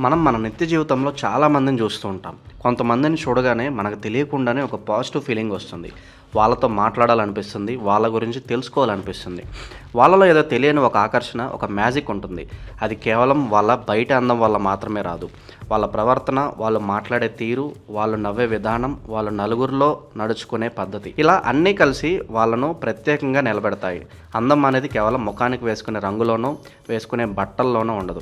మనం మన నిత్య జీవితంలో చాలా మందిని చూస్తూ ఉంటాం. కొంతమందిని చూడగానే మనకు తెలియకుండానే ఒక పాజిటివ్ ఫీలింగ్ వస్తుంది. వాళ్ళతో మాట్లాడాలనిపిస్తుంది వాళ్ళ గురించి తెలుసుకోవాలనిపిస్తుంది. వాళ్ళలో ఏదో తెలియని ఒక ఆకర్షణ ఒక మ్యాజిక్ ఉంటుంది. అది కేవలం వాళ్ళ బయట అందం వల్ల మాత్రమే రాదు. వాళ్ళ ప్రవర్తన వాళ్ళు మాట్లాడే తీరు వాళ్ళు నవ్వే విధానం వాళ్ళు నలుగురిలో నడుచుకునే పద్ధతి. ఇలా అన్నీ కలిసి వాళ్ళను ప్రత్యేకంగా నిలబెడతాయి. అందం అనేది కేవలం ముఖానికి వేసుకునే రంగులోనూ వేసుకునే బట్టల్లోనూ ఉండదు.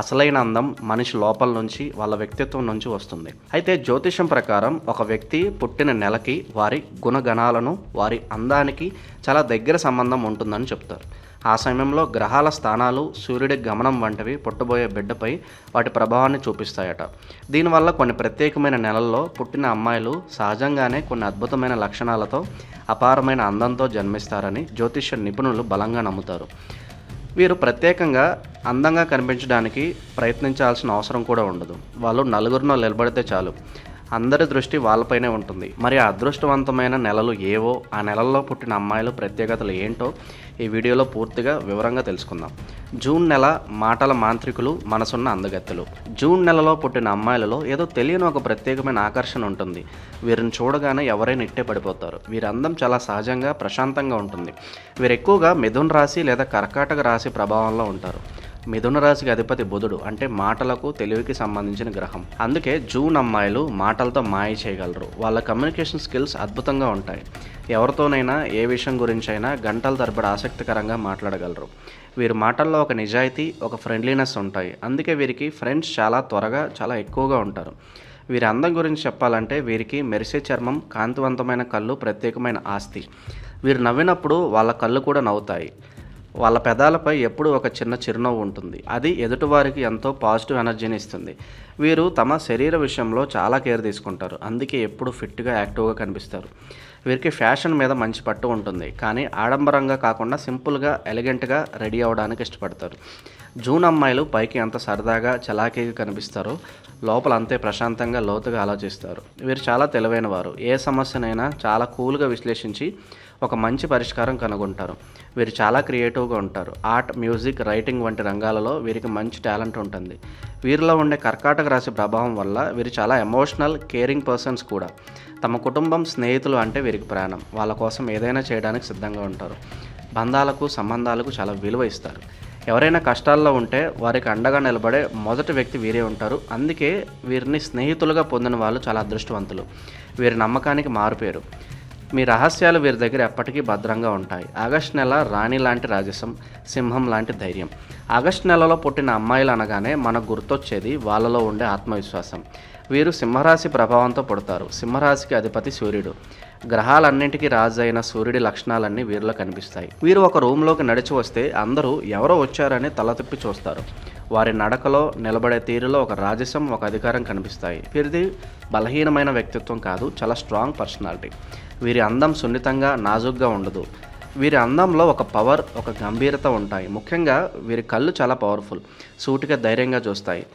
అసలైన అందం మనిషి లోపల నుంచి వాళ్ళ వ్యక్తిత్వం నుంచి వస్తుంది. అయితే జ్యోతిషం ప్రకారం ఒక వ్యక్తి పుట్టిన నెలకి వారి గుణగణాలను వారి అందానికి చాలా దగ్గర సంబంధం ఉంటుందని చెప్తారు. ఆ సమయంలో గ్రహాల స్థానాలు సూర్యుడి గమనం వంటివి పుట్టబోయే బిడ్డపై వాటి ప్రభావాన్ని చూపిస్తాయట. దీనివల్ల కొన్ని ప్రత్యేకమైన నెలల్లో పుట్టిన అమ్మాయిలు సహజంగానే కొన్ని అద్భుతమైన లక్షణాలతో అపారమైన అందంతో జన్మిస్తారని జ్యోతిష్య నిపుణులు బలంగా నమ్ముతారు. వీరు ప్రత్యేకంగా అందంగా కనిపించడానికి ప్రయత్నించాల్సిన అవసరం కూడా ఉండదు. వాళ్ళు నలుగురిలో నిలబడితే చాలు. అందరి దృష్టి వాళ్ళపైనే ఉంటుంది. మరి అదృష్టవంతమైన నెలలు ఏవో ఆ నెలల్లో పుట్టిన అమ్మాయిల ప్రత్యేకతలు ఏంటో ఈ వీడియోలో పూర్తిగా వివరంగా తెలుసుకుందాం. జూన్ నెల మాటల మాంత్రికులు మనసున్న అందగత్తెలు. జూన్ నెలలో పుట్టిన అమ్మాయిలలో ఏదో తెలియని ఒక ప్రత్యేకమైన ఆకర్షణ ఉంటుంది. వీరిని చూడగానే ఎవరైనా ఇట్టే పడిపోతారు. వీరి అందం చాలా సహజంగా ప్రశాంతంగా ఉంటుంది. వీరు ఎక్కువగా మిథున్ రాశి లేదా కర్కాటక రాశి ప్రభావంలో ఉంటారు. మిథున రాశికి అధిపతి బుధుడు అంటే మాటలకు తెలివికి సంబంధించిన గ్రహం. అందుకే జూన్ అమ్మాయిలు మాటలతో మాయ చేయగలరు. వాళ్ళ కమ్యూనికేషన్ స్కిల్స్ అద్భుతంగా ఉంటాయి. ఎవరితోనైనా ఏ విషయం గురించైనా గంటల తరబడి ఆసక్తికరంగా మాట్లాడగలరు. వీరి మాటల్లో ఒక నిజాయితీ ఒక ఫ్రెండ్లీనెస్ ఉంటాయి. అందుకే వీరికి ఫ్రెండ్స్ చాలా త్వరగా చాలా ఎక్కువగా ఉంటారు. వీరి అందం గురించి చెప్పాలంటే వీరికి మెరిసే చర్మం కాంతివంతమైన కళ్ళు ప్రత్యేకమైన ఆస్తి. వీరు నవ్వినప్పుడు వాళ్ళ కళ్ళు కూడా నవ్వుతాయి. వాళ్ళ పెదాలపై ఎప్పుడూ ఒక చిన్న చిరునవ్వు ఉంటుంది. అది ఎదుటివారికి ఎంతో పాజిటివ్ ఎనర్జీని ఇస్తుంది. వీరు తమ శరీర విషయంలో చాలా కేర్ తీసుకుంటారు. అందుకే ఎప్పుడు ఫిట్గా యాక్టివ్గా కనిపిస్తారు. వీరికి ఫ్యాషన్ మీద మంచి పట్టు ఉంటుంది. కానీ ఆడంబరంగా కాకుండా సింపుల్గా ఎలిగెంట్గా రెడీ అవ్వడానికి ఇష్టపడతారు. జూన్ అమ్మాయిలు పైకి ఎంత సరదాగా చలాకీగా కనిపిస్తారో లోపల అంతే ప్రశాంతంగా లోతుగా ఆలోచిస్తారు. వీరు చాలా తెలివైన వారు ఏ సమస్యనైనా చాలా కూల్గా విశ్లేషించి ఒక మంచి పరిష్కారం కనుగొంటారు. వీరు చాలా క్రియేటివ్గా ఉంటారు. ఆర్ట్ మ్యూజిక్ రైటింగ్ వంటి రంగాలలో వీరికి మంచి టాలెంట్ ఉంటుంది. వీరిలో ఉండే కర్కాటక రాశి ప్రభావం వల్ల వీరు చాలా ఎమోషనల్ కేరింగ్ పర్సన్స్ కూడా. తమ కుటుంబం స్నేహితులు అంటే వీరికి ప్రాణం. వాళ్ళ కోసం ఏదైనా చేయడానికి సిద్ధంగా ఉంటారు. బంధాలకు సంబంధాలకు చాలా విలువ ఇస్తారు. ఎవరైనా కష్టాల్లో ఉంటే వారికి అండగా నిలబడే మొదటి వ్యక్తి వీరే ఉంటారు. అందుకే వీరిని స్నేహితులుగా పొందిన వాళ్ళు చాలా అదృష్టవంతులు. వీరి నమ్మకానికి మారుపేరు మీ రహస్యాలు వీరి దగ్గర ఎప్పటికీ భద్రంగా ఉంటాయి. ఆగస్ట్ నెల రాణి లాంటి రాజసం సింహం లాంటి ధైర్యం. ఆగస్ట్ నెలలో పుట్టిన అమ్మాయిలు అనగానే మనకు గుర్తొచ్చేది వాళ్ళలో ఉండే ఆత్మవిశ్వాసం. వీరు సింహరాశి ప్రభావంతో పుడతారు. సింహరాశికి అధిపతి సూర్యుడు. గ్రహాలన్నింటికీ రాజు అయిన సూర్యుడి లక్షణాలన్నీ వీరిలో కనిపిస్తాయి. వీరు ఒక రూమ్లోకి నడిచి వస్తే అందరూ ఎవరో వచ్చారని తల తిప్పి చూస్తారు. వారి నడకలో నిలబడే తీరులో ఒక రాజసం ఒక అధికారం కనిపిస్తాయి. వీరిది బలహీనమైన వ్యక్తిత్వం కాదు చాలా స్ట్రాంగ్ పర్సనాలిటీ వీరి అందం సున్నితంగా నాజుగ్గా ఉండదు. వీరి అందంలో ఒక పవర్ ఒక గంభీరత ఉంటాయి. ముఖ్యంగా వీరి కళ్ళు చాలా పవర్ఫుల్ సూటిగా ధైర్యంగా చూస్తాయి.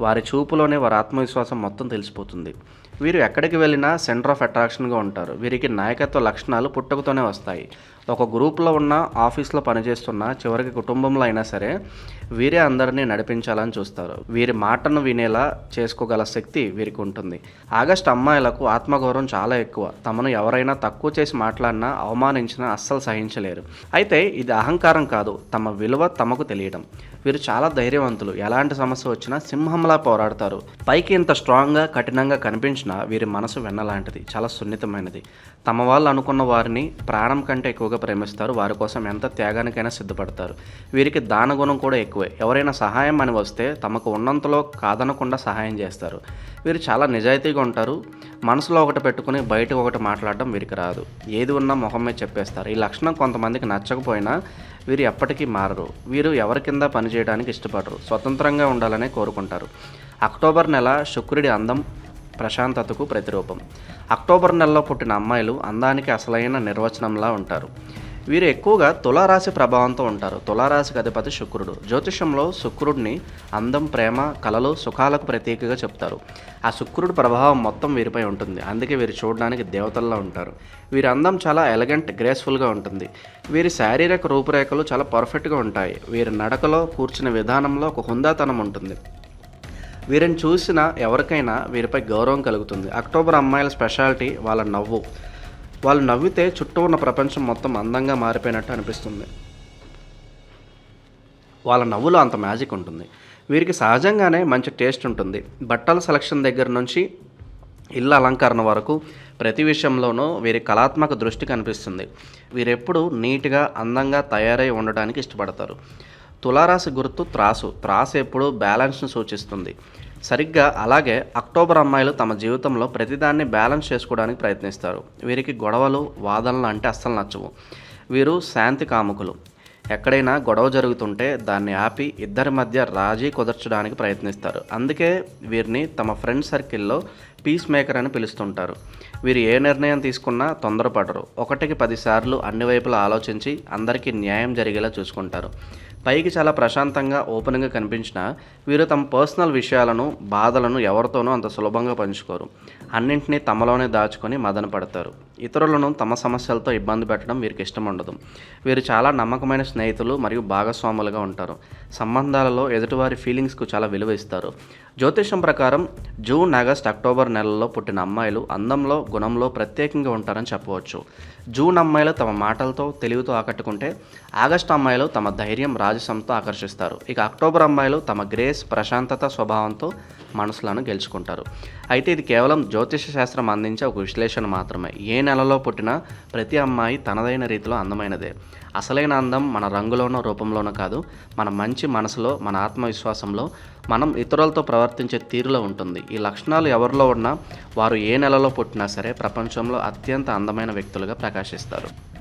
వారి చూపులోనే వారి ఆత్మవిశ్వాసం మొత్తం తెలిసిపోతుంది. వీరు ఎక్కడికి వెళ్ళినా సెంటర్ ఆఫ్ అట్రాక్షన్గా ఉంటారు. వీరికి నాయకత్వ లక్షణాలు పుట్టుకతోనే వస్తాయి. ఒక గ్రూప్లో ఉన్న ఆఫీస్లో పనిచేస్తున్న చివరికి కుటుంబంలో అయినా సరే వీరే అందరినీ నడిపించాలని చూస్తారు. వీరి మాటను వినేలా చేసుకోగల శక్తి వీరికి ఉంటుంది. ఆగస్ట్ అమ్మాయిలకు ఆత్మగౌరవం చాలా ఎక్కువ. తమను ఎవరైనా తక్కువ చేసి మాట్లాడినా అవమానించినా అస్సలు సహించలేరు. అయితే ఇది అహంకారం కాదు. తమ విలువ తమకు తెలియడం. వీరు చాలా ధైర్యవంతులు. ఎలాంటి సమస్య వచ్చినా సింహంలా పోరాడతారు. పైకి ఇంత స్ట్రాంగ్గా కఠినంగా కనిపించిన వీరి మనసు వెన్నలాంటిది చాలా సున్నితమైనది. తమ వాళ్ళు అనుకున్న వారిని ప్రాణం కంటే ఎక్కువగా ప్రేమిస్తారు వారి కోసం ఎంత త్యాగానికైనా సిద్ధపడతారు. వీరికి దానగుణం కూడా ఎక్కువే. ఎవరైనా సహాయం అని వస్తే తమకు ఉన్నంతలో కాదనకుండా సహాయం చేస్తారు. వీరు చాలా నిజాయితీగా ఉంటారు. మనసులో ఒకటి పెట్టుకుని బయట ఒకటి మాట్లాడడం వీరికి రాదు. ఏది ఉన్నా మొహం మీద చెప్పేస్తారు. ఈ లక్షణం కొంతమందికి నచ్చకపోయినా వీరు ఎప్పటికీ మారరు. వీరు ఎవరి కింద పనిచేయడానికి ఇష్టపడరు. స్వతంత్రంగా ఉండాలని కోరుకుంటారు. అక్టోబర్ నెల శుక్రుడి అందం ప్రశాంతతకు ప్రతిరూపం. అక్టోబర్ నెలలో పుట్టిన అమ్మాయిలు అందానికి అసలైన నిర్వచనంలా ఉంటారు. వీరు ఎక్కువగా తులారాశి ప్రభావంతో ఉంటారు. తులారాశికి అధిపతి శుక్రుడు. జ్యోతిషంలో శుక్రుడిని అందం ప్రేమ కళలు సుఖాలకు ప్రతీకగా చెప్తారు. ఆ శుక్రుడి ప్రభావం మొత్తం వీరిపై ఉంటుంది. అందుకే వీరు చూడడానికి దేవతల్లో ఉంటారు. వీరి అందం చాలా ఎలగెంట్ గ్రేస్ఫుల్గా ఉంటుంది. వీరి శారీరక రూపురేఖలు చాలా పర్ఫెక్ట్గా ఉంటాయి. వీరి నడకలో కూర్చున్న విధానంలో ఒక హుందాతనం ఉంటుంది. వీరిని చూసిన ఎవరికైనా వీరిపై గౌరవం కలుగుతుంది. అక్టోబర్ అమ్మాయిల స్పెషాలిటీ వాళ్ళ నవ్వు. వాళ్ళు నవ్వితే చుట్టూ ఉన్న ప్రపంచం మొత్తం అందంగా మారిపోయినట్టు అనిపిస్తుంది. వాళ్ళ నవ్వులో అంత మ్యాజిక్ ఉంటుంది. వీరికి సహజంగానే మంచి టేస్ట్ ఉంటుంది. బట్టల సెలక్షన్ దగ్గర నుంచి ఇళ్ళ అలంకరణ వరకు ప్రతి విషయంలోనూ వీరి కళాత్మక దృష్టి కనిపిస్తుంది. వీరెప్పుడు నీట్గా అందంగా తయారై ఉండడానికి ఇష్టపడతారు. తులారాశి గుర్తు త్రాసు. త్రాసు ఎప్పుడు బ్యాలెన్స్ను సూచిస్తుంది. సరిగ్గా అలాగే అక్టోబర్ అమ్మాయిలు తమ జీవితంలో ప్రతిదాన్ని బ్యాలెన్స్ చేసుకోవడానికి ప్రయత్నిస్తారు. వీరికి గొడవలు వాదనలు అంటే అస్సలు నచ్చవు. వీరు శాంతి కాముకులు. ఎక్కడైనా గొడవ జరుగుతుంటే దాన్ని ఆపి ఇద్దరి మధ్య రాజీ కుదర్చడానికి ప్రయత్నిస్తారు. అందుకే వీరిని తమ ఫ్రెండ్ సర్కిల్లో పీస్ మేకర్ అని పిలుస్తుంటారు. వీరు ఏ నిర్ణయం తీసుకున్నా తొందరపడరు. ఒకటికి పదిసార్లు అన్ని వైపులా ఆలోచించి అందరికీ న్యాయం జరిగేలా చూసుకుంటారు. పైకి చాలా ప్రశాంతంగా ఓపెన్గా కనిపించినా వీరు తమ పర్సనల్ విషయాలను బాధలను ఎవరితోనూ అంత సులభంగా పంచుకోరు. అన్నింటినీ తమలోనే దాచుకొని మదన పడతారు. ఇతరులను తమ సమస్యలతో ఇబ్బంది పెట్టడం వీరికి ఇష్టం ఉండదు. వీరు చాలా నమ్మకమైన స్నేహితులు మరియు భాగస్వాములుగా ఉంటారు. సంబంధాలలో ఎదుటివారి ఫీలింగ్స్కు చాలా విలువ ఇస్తారు. జ్యోతిషం ప్రకారం జూన్ ఆగస్ట్ అక్టోబర్ నెలల్లో పుట్టిన అమ్మాయిలు అందంలో గుణంలో ప్రత్యేకంగా ఉంటారని చెప్పవచ్చు. జూన్ అమ్మాయిలు తమ మాటలతో తెలివితో ఆకట్టుకుంటే ఆగస్టు అమ్మాయిలు తమ ధైర్యం రాజసంతో ఆకర్షిస్తారు. ఇక అక్టోబర్ అమ్మాయిలు తమ గ్రేస్ ప్రశాంతత స్వభావంతో మనసులను గెలుచుకుంటారు. అయితే ఇది కేవలం జ్యోతిష శాస్త్రం అందించే ఒక విశ్లేషణ మాత్రమే. ఏ నెలలో పుట్టిన ప్రతి అమ్మాయి తనదైన రీతిలో అందమైనదే. అసలైన అందం మన రంగులోనో రూపంలోనో కాదు మన మంచి మనసులో మన ఆత్మవిశ్వాసంలో మనం ఇతరులతో ప్రవర్తించే తీరులో ఉంటుంది. ఈ లక్షణాలు ఎవరిలో ఉన్నా వారు ఏ నెలలో పుట్టినా సరే ప్రపంచంలో అత్యంత అందమైన వ్యక్తులుగా ప్రకాశిస్తారు.